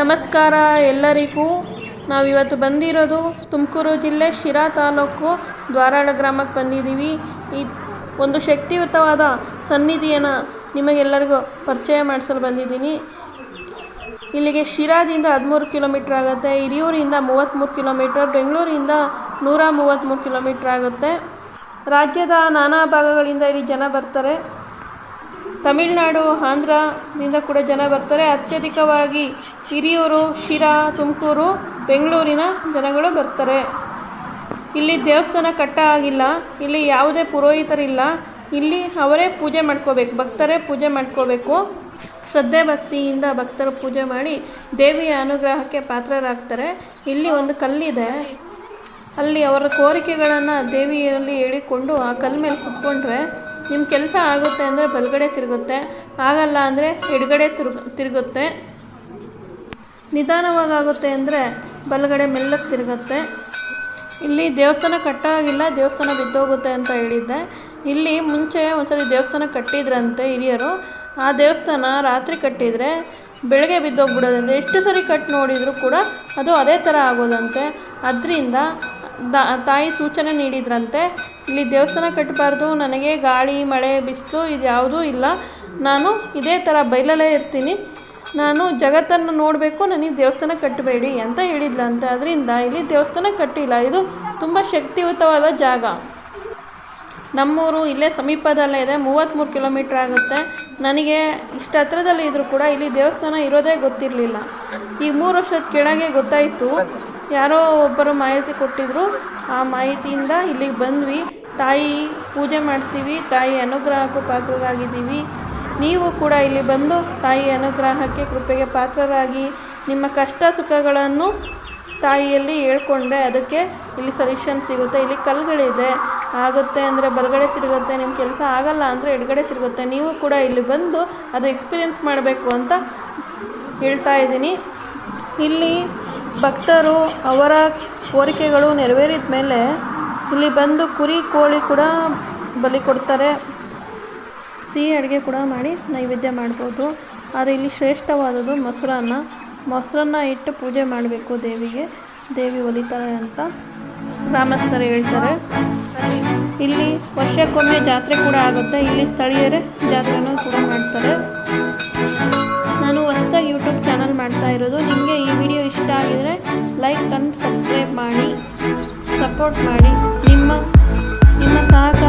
ನಮಸ್ಕಾರ ಎಲ್ಲರಿಗೂ. ನಾವಿವತ್ತು ಬಂದಿರೋದು ತುಮಕೂರು ಜಿಲ್ಲೆ ಶಿರಾ ತಾಲೂಕು ದ್ವಾರಾಳ ಗ್ರಾಮಕ್ಕೆ ಬಂದಿದ್ದೀವಿ. ಈ ಒಂದು ಶಕ್ತಿಯುತವಾದ ಸನ್ನಿಧಿಯನ್ನು ನಿಮಗೆಲ್ಲರಿಗೂ ಪರಿಚಯ ಮಾಡಿಸಲು ಬಂದಿದ್ದೀನಿ. ಇಲ್ಲಿಗೆ ಶಿರಾದಿಂದ ಹದಿಮೂರು ಕಿಲೋಮೀಟ್ರ್ ಆಗುತ್ತೆ, ಹಿರಿಯೂರಿಂದ ಮೂವತ್ತ್ಮೂರು ಕಿಲೋಮೀಟರ್, ಬೆಂಗಳೂರಿಂದ ನೂರ ಮೂವತ್ತ್ಮೂರು ಕಿಲೋಮೀಟ್ರ್ ಆಗುತ್ತೆ. ರಾಜ್ಯದ ನಾನಾ ಭಾಗಗಳಿಂದ ಇಲ್ಲಿ ಜನ ಬರ್ತಾರೆ. ತಮಿಳುನಾಡು, ಆಂಧ್ರದಿಂದ ಕೂಡ ಜನ ಬರ್ತಾರೆ. ಅತ್ಯಧಿಕವಾಗಿ ಹಿರಿಯೂರು, ಶಿರಾ, ತುಮಕೂರು, ಬೆಂಗಳೂರಿನ ಜನಗಳು ಬರ್ತಾರೆ. ಇಲ್ಲಿ ದೇವಸ್ಥಾನ ಕಟ್ಟ ಆಗಿಲ್ಲ. ಇಲ್ಲಿ ಯಾವುದೇ ಪುರೋಹಿತರಿಲ್ಲ. ಇಲ್ಲಿ ಅವರೇ ಪೂಜೆ ಮಾಡ್ಕೋಬೇಕು. ಭಕ್ತರೇ ಪೂಜೆ ಮಾಡ್ಕೋಬೇಕು. ಶ್ರದ್ಧೆ ಭಕ್ತಿಯಿಂದ ಭಕ್ತರು ಪೂಜೆ ಮಾಡಿ ದೇವಿಯ ಅನುಗ್ರಹಕ್ಕೆ ಪಾತ್ರರಾಗ್ತಾರೆ. ಇಲ್ಲಿ ಒಂದು ಕಲ್ಲಿದೆ. ಅಲ್ಲಿ ಅವರ ಕೋರಿಕೆಗಳನ್ನು ದೇವಿಯಲ್ಲಿ ಹೇಳಿಕೊಂಡು ಆ ಕಲ್ಲ ಮೇಲೆ ಕುತ್ಕೊಂಡ್ರೆ ನಿಮ್ಮ ಕೆಲಸ ಆಗುತ್ತೆ ಅಂದರೆ ಬಲಗಡೆ ತಿರುಗುತ್ತೆ. ಆಗಲ್ಲ ಅಂದರೆ ಎಡಗಡೆ ತಿರುಗ ತಿರುಗುತ್ತೆ. ನಿಧಾನವಾಗುತ್ತೆ ಅಂದರೆ ಬಲಗಡೆ ಮೆಲ್ಲಕ್ಕೆ ತಿರುಗುತ್ತೆ. ಇಲ್ಲಿ ದೇವಸ್ಥಾನ ಕಟ್ಟಾಗಿಲ್ಲ, ದೇವಸ್ಥಾನ ಬಿದ್ದೋಗುತ್ತೆ ಅಂತ ಹೇಳಿದ್ದೆ. ಇಲ್ಲಿ ಮುಂಚೆ ಒಂದ್ಸರಿ ದೇವಸ್ಥಾನ ಕಟ್ಟಿದ್ರಂತೆ ಹಿರಿಯರು. ಆ ದೇವಸ್ಥಾನ ರಾತ್ರಿ ಕಟ್ಟಿದರೆ ಬೆಳಗ್ಗೆ ಬಿದ್ದೋಗ್ಬಿಡೋದಂತೆ. ಎಷ್ಟು ಸರಿ ಕಟ್ಟಿ ನೋಡಿದರೂ ಕೂಡ ಅದು ಅದೇ ಥರ ಆಗೋದಂತೆ. ಅದರಿಂದ ತಾಯಿ ಸೂಚನೆ ನೀಡಿದ್ರಂತೆ. ಇಲ್ಲಿ ದೇವಸ್ಥಾನ ಕಟ್ಟಬಾರ್ದು, ನನಗೆ ಗಾಳಿ, ಮಳೆ, ಬಿಸಿಲು ಇದು ಯಾವುದೂ ಇಲ್ಲ. ನಾನು ಇದೇ ಥರ ಬೈಲಲ್ಲೇ ಇರ್ತೀನಿ. ನಾನು ಜಗತ್ತನ್ನು ನೋಡಬೇಕು, ನನಗೆ ದೇವಸ್ಥಾನ ಕಟ್ಟಬೇಡಿ ಅಂತ ಹೇಳಿದ್ಲಂತೆ ಅದರಿಂದ ಇಲ್ಲಿ ದೇವಸ್ಥಾನ ಕಟ್ಟಿಲ್ಲ. ಇದು ತುಂಬ ಶಕ್ತಿಯುತವಾದ ಜಾಗ. ನಮ್ಮೂರು ಇಲ್ಲೇ ಸಮೀಪದಲ್ಲೇ ಇದೆ ಮೂವತ್ತ್ಮೂರು ಕಿಲೋಮೀಟ್ರ್ ಆಗುತ್ತೆ. ನನಗೆ ಇಷ್ಟು ಹತ್ರದಲ್ಲಿ ಇದ್ದರೂ ಕೂಡ ಇಲ್ಲಿ ದೇವಸ್ಥಾನ ಇರೋದೇ ಗೊತ್ತಿರಲಿಲ್ಲ. ಈಗ ಮೂರು ವರ್ಷದ ಕೆಳಗೆ ಗೊತ್ತಾಯಿತು. ಯಾರೋ ಒಬ್ಬರು ಮಾಹಿತಿ ಕೊಟ್ಟಿದ್ದರು ಆ ಮಾಹಿತಿಯಿಂದ ಇಲ್ಲಿಗೆ ಬಂದ್ವಿ. ತಾಯಿ ಪೂಜೆ ಮಾಡ್ತೀವಿ, ತಾಯಿ ಅನುಗ್ರಹಕ್ಕೂ ಪಾತ್ರರಾಗಿದ್ದೀವಿ. ನೀವು ಕೂಡ ಇಲ್ಲಿ ಬಂದು ತಾಯಿ ಅನುಗ್ರಹಕ್ಕೆ ಕೃಪೆಗೆ ಪಾತ್ರರಾಗಿ ನಿಮ್ಮ ಕಷ್ಟ ಸುಖಗಳನ್ನು ತಾಯಿಯಲ್ಲಿ ಹೇಳ್ಕೊಂಡ್ರೆ ಅದಕ್ಕೆ ಇಲ್ಲಿ ಸೊಲ್ಯೂಷನ್ ಸಿಗುತ್ತೆ. ಇಲ್ಲಿ ಕಲ್ಗಳಿದೆ ಆಗುತ್ತೆ ಅಂದರೆ ಬಲಗಡೆ ತಿರುಗುತ್ತೆ ನಿಮ್ಮ ಕೆಲಸ ಆಗಲ್ಲ ಅಂದರೆ ಎಡಗಡೆ ತಿರುಗುತ್ತೆ. ನೀವು ಕೂಡ ಇಲ್ಲಿ ಬಂದು ಅದು ಎಕ್ಸ್ಪೀರಿಯೆನ್ಸ್ ಮಾಡಬೇಕು ಅಂತ ಹೇಳ್ತಾ ಇದ್ದೀನಿ. ಇಲ್ಲಿ ಭಕ್ತರು ಅವರ ಕೋರಿಕೆಗಳು ನೆರವೇರಿದ ಮೇಲೆ ಇಲ್ಲಿ ಬಂದು ಕುರಿ, ಕೋಳಿ ಕೂಡ ಬಲಿ ಕೊಡ್ತಾರೆ. ಸಿಹಿ ಅಡುಗೆ ಕೂಡ ಮಾಡಿ ನೈವೇದ್ಯ ಮಾಡ್ಬೋದು. ಆದರೆ ಇಲ್ಲಿ ಶ್ರೇಷ್ಠವಾದದ್ದು ಮೊಸರನ್ನ. ಮೊಸರನ್ನ ಇಟ್ಟು ಪೂಜೆ ಮಾಡಬೇಕು ದೇವಿಗೆ. ದೇವಿ ಒಲಿತಾರೆ ಅಂತ ಗ್ರಾಮಸ್ಥರು ಹೇಳ್ತಾರೆ. ಇಲ್ಲಿ ವರ್ಷಕ್ಕೊಮ್ಮೆ ಜಾತ್ರೆ ಕೂಡ ಆಗುತ್ತೆ. ಇಲ್ಲಿ ಸ್ಥಳೀಯರೇ ಜಾತ್ರೆನೂ ಕೂಡ ಮಾಡ್ತಾರೆ. ನಾನು ಹೊಸ್ದಾಗಿ ಯೂಟ್ಯೂಬ್ ಚಾನಲ್ ಮಾಡ್ತಾ ಇರೋದು. ನಿಮಗೆ ಈ ವಿಡಿಯೋ ಇಷ್ಟ ಆಗಿದರೆ ಲೈಕ್ ಆ್ಯಂಡ್ ಸಬ್ಸ್ಕ್ರೈಬ್ ಮಾಡಿ, ಸಪೋರ್ಟ್ ಮಾಡಿ. ನಿಮ್ಮ